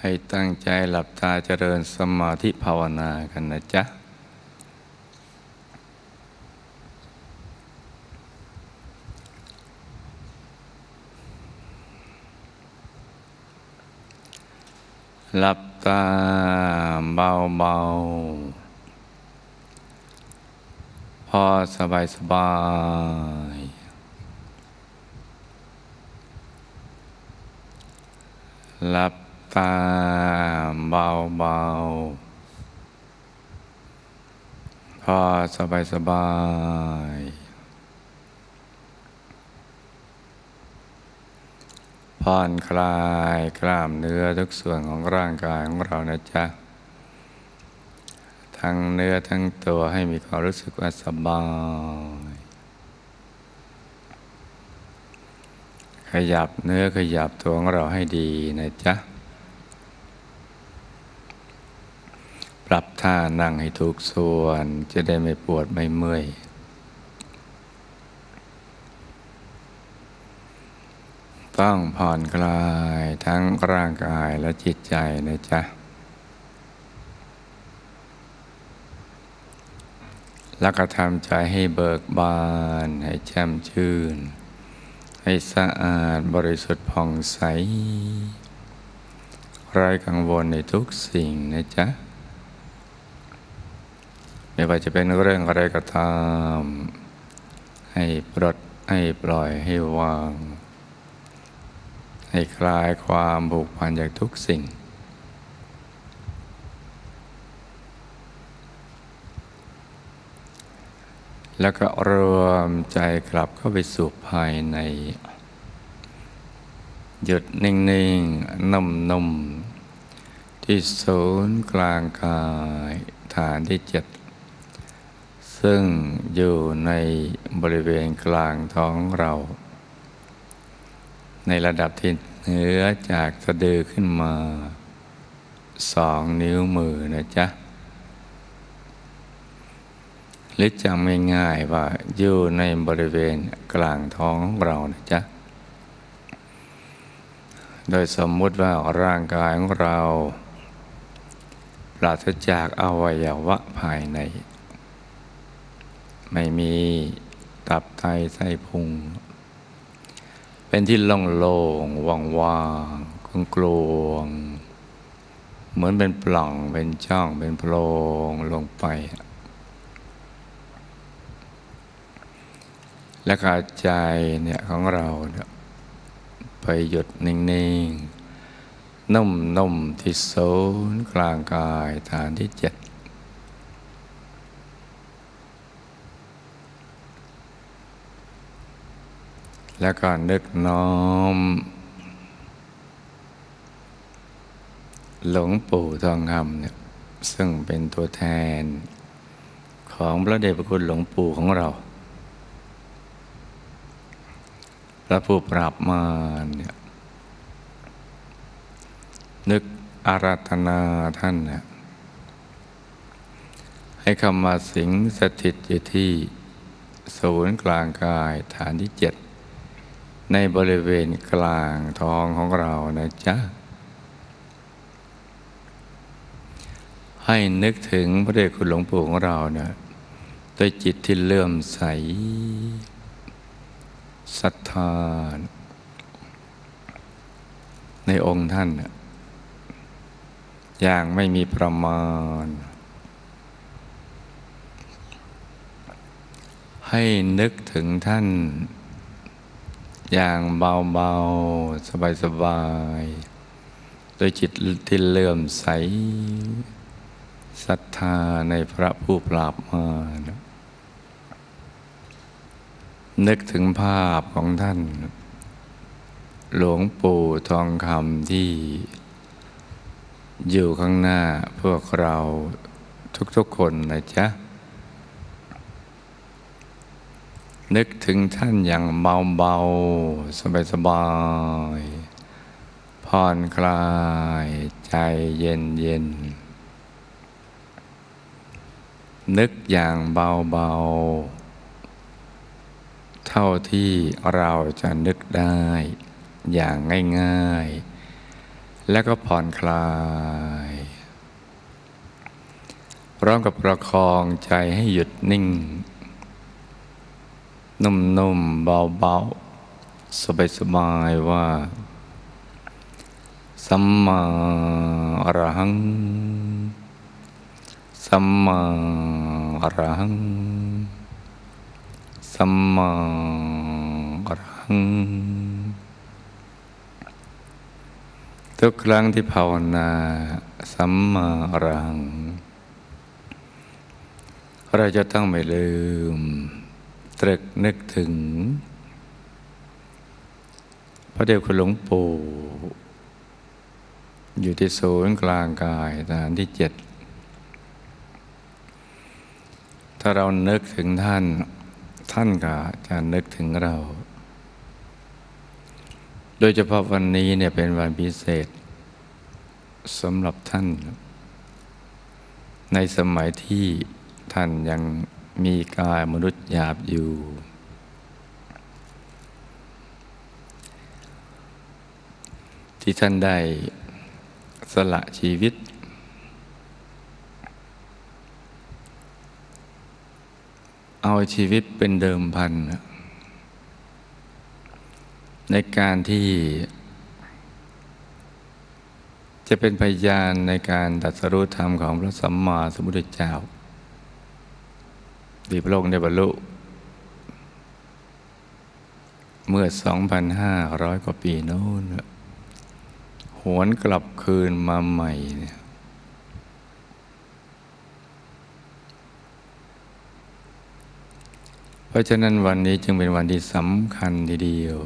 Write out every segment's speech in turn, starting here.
ให้ตั้งใจหลับตาเจริญสมาธิภาวนากันนะจ๊ะ หลับตาเบาๆพอสบายสบายหลับ ตาเบาๆพอสบายสบายผ่อนคลายกล้ามเนื้อทุกส่วนของร่างกายของเรานะจ๊ะ ทั้งเนื้อทั้งตัวให้มีความรู้สึกว่าสบาย ขยับเนื้อขยับตัวของเราให้ดีนะจ๊ะ ปรับท่านั่งให้ถูกส่วน จะได้ไม่ปวดไม่เมื่อย ต้องผ่อนคลายทั้งร่างกายและจิตใจนะจ๊ะ แล้วก็ทำใจให้เบิกบาน ให้แจ่มชื่น ให้สะอาดบริสุทธิ์ผ่องใสไร้กังวลในทุกสิ่งนะจ๊ะ ไม่ว่าจะเป็นเรื่องอะไรก็ตาม ให้ปลดให้ปล่อยให้วาง ให้คลายความผูกพันจากทุกสิ่ง แล้วก็รวมใจกลับเข้าไปสู่ภายใน หยุดนิ่งๆนุ่มๆที่ศูนย์กลางกายฐานที่เจ็ด ซึ่งอยู่ในบริเวณกลางท้องเรา ในระดับที่เหนือจากสะดือขึ้นมาสองนิ้วมือนะจ๊ะหรือจำง่ายๆว่าอยู่ในบริเวณกลางท้องเรานะจ๊ะ โดยสมมุติว่าร่างกายของเรา ปราศจากอวัยวะภายใน ไม่มีตับไตไส้พุง เป็นที่โล่งๆว่างๆกลวงๆเหมือนเป็นปล่องเป็นช่องเป็นโพรงลงไป และกาใจเนี่ยของเราเไปหยุดนิ่งๆนุ่มๆที่ศูนกลางกายฐานที่เจ็ด แล้วก็นึกน้อม หลวงปู่ทองคำเนี่ยซึ่งเป็นตัวแทนของพระเดชพระคุณหลวงปู่ของเรา พระผู้ปราบมารเนี่ยนึกอาราธนาท่านเนี่ยให้คำมาสิงสถิตอยู่ที่ศูนย์กลางกายฐานที่เจ็ด ในบริเวณกลางท้องของเรานะจ๊ะ ให้นึกถึงพระเดชคุณหลวงปู่ของเราเนี่ยด้วยจิตที่เลื่อมใสศรัทธาในองค์ท่าน อย่างไม่มีประมาณ ให้นึกถึงท่าน อย่างเบาๆ สบายๆโดยจิตที่เลื่อมใสศรัทธาในพระผู้ปราบมารนึกถึงภาพของท่าน หลวงปู่ทองคำที่ อยู่ข้างหน้าพวกเราทุกๆคนนะจ๊ะ นึกถึงท่านอย่างเบาๆ สบายๆ ผ่อนคลายใจเย็นๆ นึกอย่างเบาๆ เท่าที่เราจะนึกได้อย่างง่ายๆ แล้วก็ผ่อนคลายพร้อมกับประคองใจให้หยุดนิ่ง นุ่มๆเบาๆ สบายๆว่า สัมมาอรหัง สัมมาอรหัง สัมมาอรหัง ทุกครั้งที่ภาวนา สัมมาอรหัง เราจะต้องไม่ลืม ตรึกนึกถึง พระเดชคุณหลวงปู่อยู่ที่ศูนย์กลางกายฐานที่เจ็ด ถ้าเรานึกถึงท่าน ท่านก็จะนึกถึงเรา โดยเฉพาะวันนี้เนี่ยเป็นวันพิเศษสำหรับท่าน ในสมัยที่ท่านยัง มีกายมนุษย์หยาบอยู่ ที่ท่านได้สละชีวิต เอาชีวิตเป็นเดิมพัน ในการที่ จะเป็นพยานในการตัดสรุธรรมของพระสัมมาสัมพุทธเจ้า ดีพระองค์ได้บรรลุ เมื่อ 2,500 กว่าปีโน้นหวนกลับคืนมาใหม่เนี่ยเพราะฉะนั้นวันนี้จึงเป็นวันที่สำคัญทีเดียว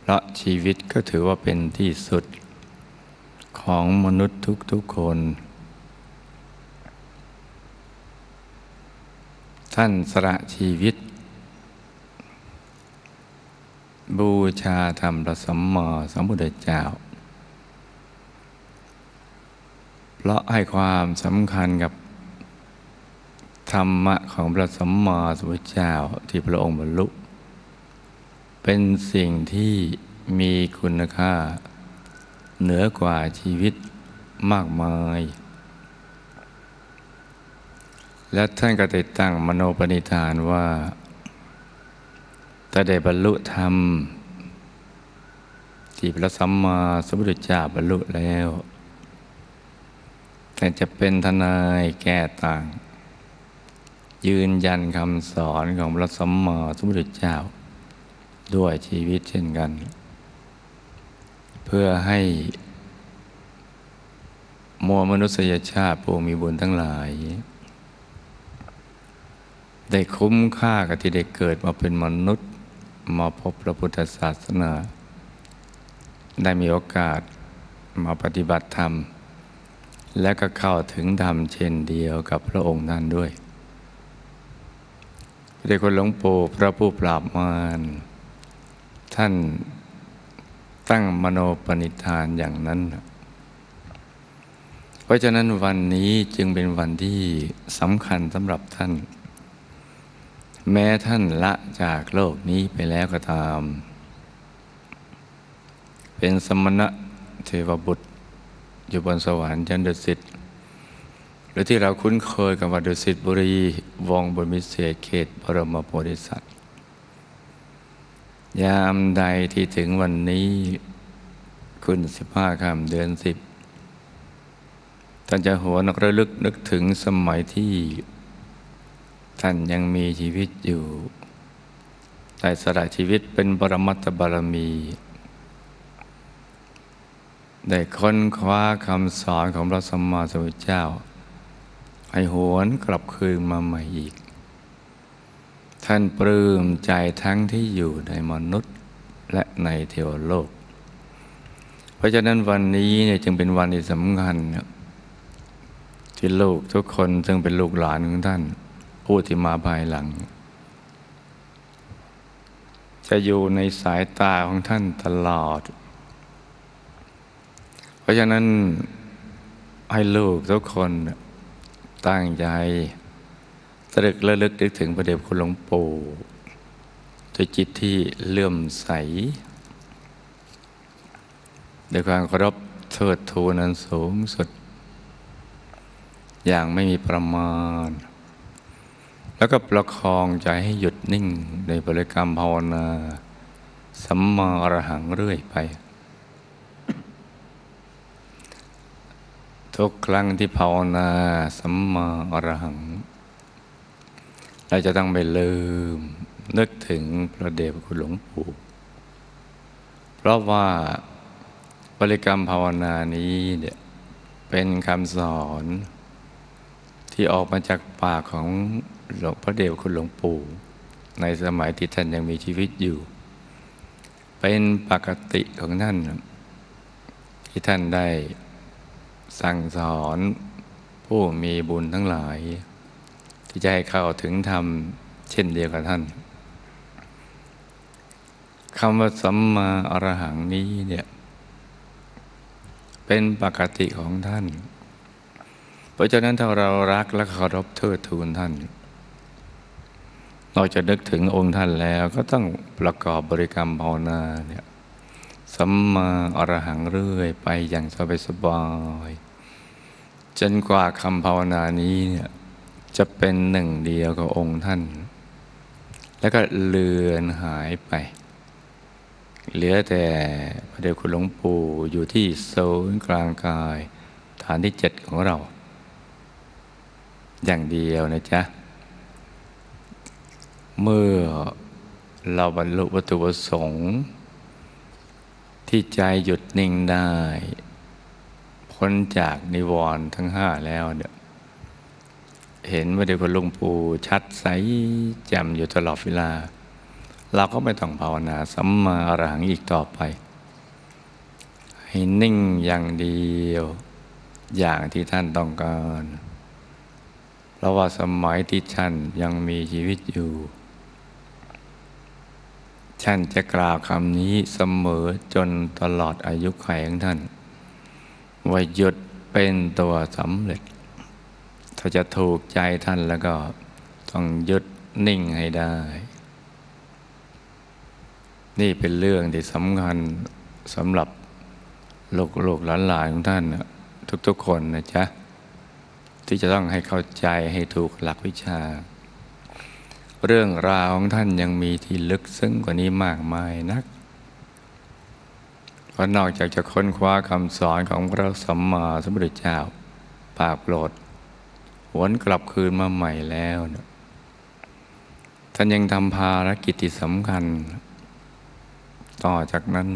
เพราะชีวิตก็ถือว่าเป็นที่สุดของมนุษย์ทุกๆคน ท่านสละชีวิต บูชาธรรมพระสมมาสัมพุทธเจ้า เพราะให้ความสำคัญกับธรรมะของพระสมมาสมุทธเจ้าที่พระองค์บรรลุ เป็นสิ่งที่มีคุณค่า เหนือกว่าชีวิตมากมาย และท่านก็ได้ตั้งมโนปณิธานว่าถ้าได้บรรลุธรรม ที่พระสัมมาสัมพุทธเจ้าบรรลุแล้วแต่จะเป็นทนายแก้ต่าง ยืนยันคำสอนของพระสัมมาสัมพุทธเจ้า ด้วยชีวิตเช่นกัน เพื่อให้มวลมนุษยชาติผู้มีบุญทั้งหลาย ได้คุ้มค่ากับที่ได้เกิดมาเป็นมนุษย์มาพบพระพุทธศาสนา ได้มีโอกาสมาปฏิบัติธรรม และก็เข้าถึงธรรมเช่นเดียวกับพระองค์ท่นด้วยพระเดชคุณหลวงปู่พระผู้ปราบมารท่านตั้งมโนปณิธานอย่างนั้น เพราะฉะนั้นวันนี้จึงเป็นวันที่สำคัญสำหรับท่าน แม้ท่านละจากโลกนี้ไปแล้วก็ตาม เป็นสมณะเทวบุตร อยู่บนสวรรค์ชั้นดุสิตหรือที่เราคุ้นเคยกับวัดดุสิตบุรีวงบนมิเศษเขตบรมโพธิสัตว์ ยามใดที่ถึงวันนี้คุณสิบห้าคำเดือนสิบท่านจะหัวนกระลึกนึกถึงสมัยที่ ท่านยังมีชีวิตอยู่แต่สละชีวิตเป็นบรมัตถบารมี ได้ค้นคว้าคำสอนของพระสัมมาสัมพุทธเจ้า ให้หวนกลับคืนมาใหม่อีก ท่านปลื้มใจทั้งที่อยู่ในมนุษย์และในเทวโลก เพราะฉะนั้นวันนี้เนี่ยจึงเป็นวันที่สำคัญที่ลูกทุกคนซึ่งเป็นลูกหลานของท่าน ผู้ที่มาภายหลัง จะอยู่ในสายตาของท่านตลอด เพราะฉะนั้นให้ลูกทุกคนตั้งใจตรึกและลึกนึกถึงพระเดชคุณหลวงปู่ด้วยจิตที่เลื่อมใสด้วยความเคารพเทิดทูนันสูงสุด อย่างไม่มีประมาณ แล้วก็ประคองใจให้หยุดนิ่งในบริกรรมภาวนาสัมมาอรหังเรื่อยไป ทุกครั้งที่ภาวนาสัมมาอรหัง เราจะต้องไม่ลืมนึกถึงพระเดชคุณหลวงปู่ เพราะว่าบริกรรมภาวนานี้เนี่ยเป็นคำสอนที่ออกมาจากปากของ หลวงพระเดชพระคุณหลวงปู่ ในสมัยที่ท่านยังมีชีวิตอยู่ เป็นปกติของท่าน ที่ท่านได้สั่งสอนผู้มีบุญทั้งหลาย ที่จะให้เข้าถึงธรรมเช่นเดียวกับท่านคำว่าสัมมาอรหังนี้เนี่ยเป็นปกติของท่าน เพราะฉะนั้นถ้าเรารักและเคารพเทิดทูนท่าน เราจะนึกถึงองค์ท่านแล้วก็ต้องประกอบบริกรรมภาวนาเนี่ยสัมมาอรหังเรื่อยไปอย่างสบายสบายจนกว่าคำภาวนานี้เนี่ยจะเป็นหนึ่งเดียวกับองค์ท่าน แล้วก็เลือนหายไป เหลือแต่พระเดชคุณหลวงปู่อยู่ที่ศูนย์กลางกาย ฐานที่เจ็ดของเรา อย่างเดียวนะจ๊ะ เมื่อเราบรรลุวัตถุประสงค์ ที่ใจหยุดนิ่งได้ พ้นจากนิวรณ์ทั้งห้าแล้วเนี่ยเห็นว่าเด็กคุลวงปู่ชัดใสแจ่มอยู่ตลอดเวลา เราก็ไม่ต้องภาวนาสัมมาอรหังอีกต่อไป ให้นิ่งอย่างเดียวอย่างที่ท่านต้องการ เพราะว่าสมัยที่ท่านยังมีชีวิตอยู่ ท่านจะกล่าวคำนี้เสมอจนตลอดอายุขัยของท่าน ว่าหยุดเป็นตัวสำเร็จ ถ้าจะถูกใจท่านแล้วก็ต้องหยุดนิ่งให้ได้ นี่เป็นเรื่องที่สำคัญสำหรับลูกลูกหลานของท่าน ทุกๆคนนะจ๊ะ ที่จะต้องให้เข้าใจให้ถูกหลักวิชา เรื่องราวของท่านยังมีที่ลึกซึ้งกว่านี้มากมายนัก เพราะนอกจากจะค้นคว้าคำสอนของพระสัมมาสัมพุทธเจ้า ปากโปรดหวนกลับคืนมาใหม่แล้วนะท่านยังทำภารกิจที่สำคัญ ต่อจากนั้น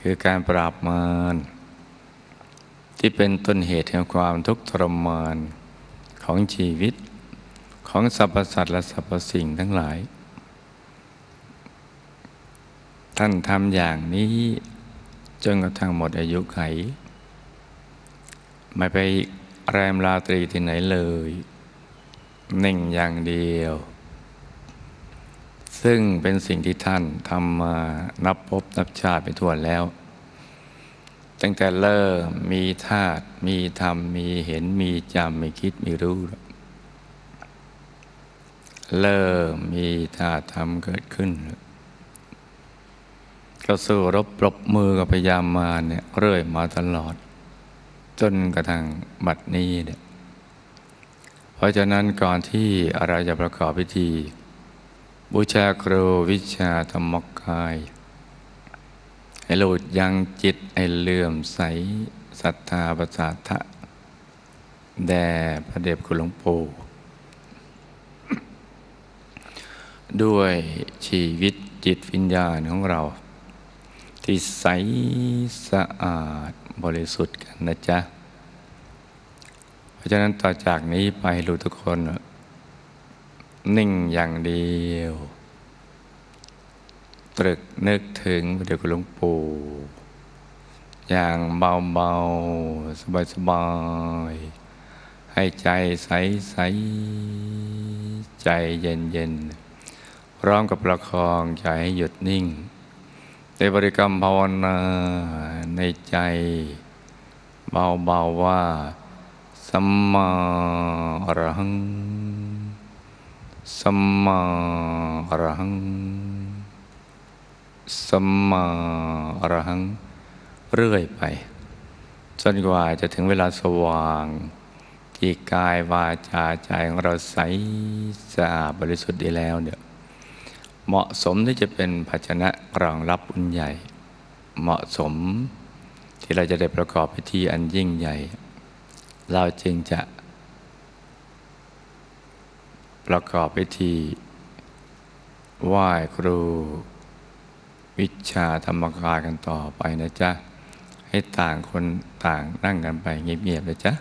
คือการปราบมารที่เป็นต้นเหตุแห่งความทุกข์ทรมานของชีวิต ของสรรพสัตว์และสรรพสิ่งทั้งหลาย ท่านทำอย่างนี้จนกระทั่งหมดอายุไข ไม่ไปแรมราตรีที่ไหนเลยหนึ่งอย่างเดียว ซึ่งเป็นสิ่งที่ท่านทำมานับพบนับชาติไปทั่วแล้ว ตั้งแต่เริ่มมีธาตุมีธรรม มีเห็นมีจำมีคิดมีรู้ เริ่มมีธาตุธรรมเกิดขึ้นก็สู้รบปรบมือกับพยายามมาเนี่ยเรื่อยมาตลอด จนกระทั่งบัดนี้เนี่ยเพราะฉะนั้นก่อนที่เราจะประกอบพิธี บูชาครูวิชาธรรมกาย ให้หลุดยังจิตให้เลื่อมใสศรัทธาประสาทะแด่พระเดชคุณหลวงปู่ ด้วยชีวิตจิตวิญญาณของเรา ที่ใสสะอาดบริสุทธิ์กันนะจ๊ะ เพราะฉะนั้นต่อจากนี้ไปรู้ทุกคน นิ่งอย่างเดียว ตรึกนึกถึงพระเดชคุณหลวงปู่ อย่างเบาๆ สบายๆให้ใจใสๆใจเย็นๆ พร้อมกับประคองใจให้หยุดนิ่งในบริกรรมภาวนาในใจ เบาๆว่า สัมมาอรหัง สัมมาอรหัง สัมมาอรหัง เรื่อยไป จนกว่าจะถึงเวลาสว่าง ที่กายวาจาใจของเราใสสะอาดบริสุทธิ์ดีแล้วเนี่ย เหมาะสมที่จะเป็นภาชนะรองรับบุญใหญ่ เหมาะสมที่เราจะได้ประกอบพิธีอันยิ่งใหญ่ เราจึงจะ ประกอบพิธีไหว้ครู วิชาธรรมกายกันต่อไปนะจ๊ะ ให้ต่างคนต่างนั่งกันไปเงียบๆเลยจ๊ะ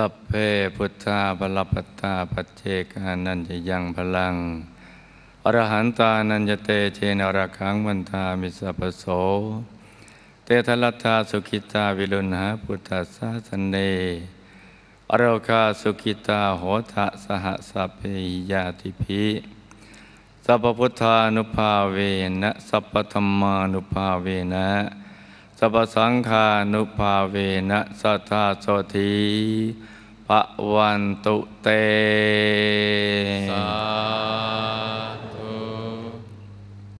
สัพเพพุทธาปลปตตาปัจเจกานันจะยังพลัง อรหันตานันจะเตเจนอรคังวันทามิสัพโส เตทลัตตาสุขิตาวิรุณหาพุทธสาสนเนอโรคาสุขิตาโหทะสหสัพเพหิยาติภิสัพพพุทธานุภาเวนะสัพพธรรมานุภาเวนะ สัพสังคานุภาเวนะสัทธาโสธีปะวันตุเตสาธ